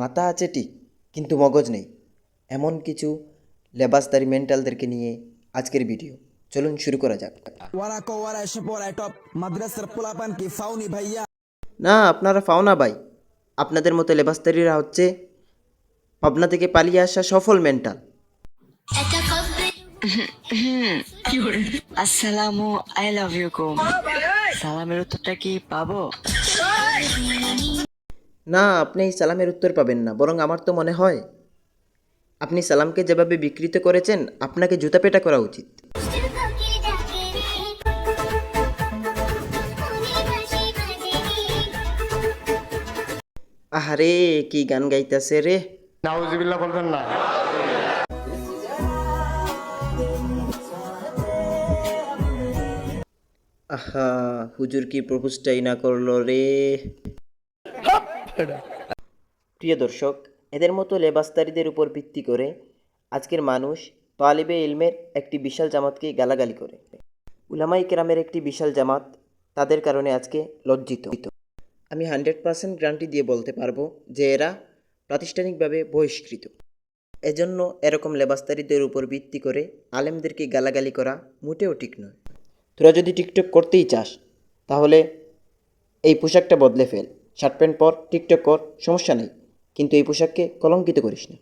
মাথা আছে ঠিক কিন্তু মগজ নেই। এমন কিছু লেবাসদারি মেন্টালদেরকে নিয়ে আজকের ভিডিও। চলুন শুরু করা যাক। ওরা কো ওরা এসে টপ মাদ্রাসার পোলাপান কি ফাউনি ভাইয়া না আপনারা ফাওনা ভাই। আপনাদের মতো লেবাসদারিরা হচ্ছে পাবনা থেকে পালিয়ে আসা সফল মেন্টাল। আসসালামু আই লাভ ইউ কুম সালামের উত্তরটা কি পাবো? না আপনি এই সালামের উত্তর পাবেন না বরং আমার তো মনে হয় আপনি সালামকে যেভাবে বিকৃত করেছেন আপনাকে জুতা পেটা করা উচিত। আহারে কি গান গাইতেছে রে। বলবেন না। আহা হুজুর কি প্রপোজটাই না করল রে। প্রিয় দর্শক, এদের মতো লেবাস্তারিদের উপর ভিত্তি করে আজকের মানুষ তালিবে ইলমের একটি বিশাল জামাতকে গালাগালি করে। উলামাই কেরামের একটি বিশাল জামাত তাদের কারণে আজকে লজ্জিত। আমি হান্ড্রেড পার্সেন্ট গ্যারান্টি দিয়ে বলতে পারব যে এরা প্রাতিষ্ঠানিকভাবে বহিষ্কৃত। এজন্য এরকম লেবাস্তারিদের উপর ভিত্তি করে আলেমদেরকে গালাগালি করা মোটেও ঠিক নয়। তোরা যদি টিকটক করতেই চাস, তাহলে এই পোশাকটা বদলে ফেল। শার্ট প্যান্ট পর টিকটক কর সমস্যা নেই। কিন্তু এই পোশাককে কলঙ্কিত করিস না।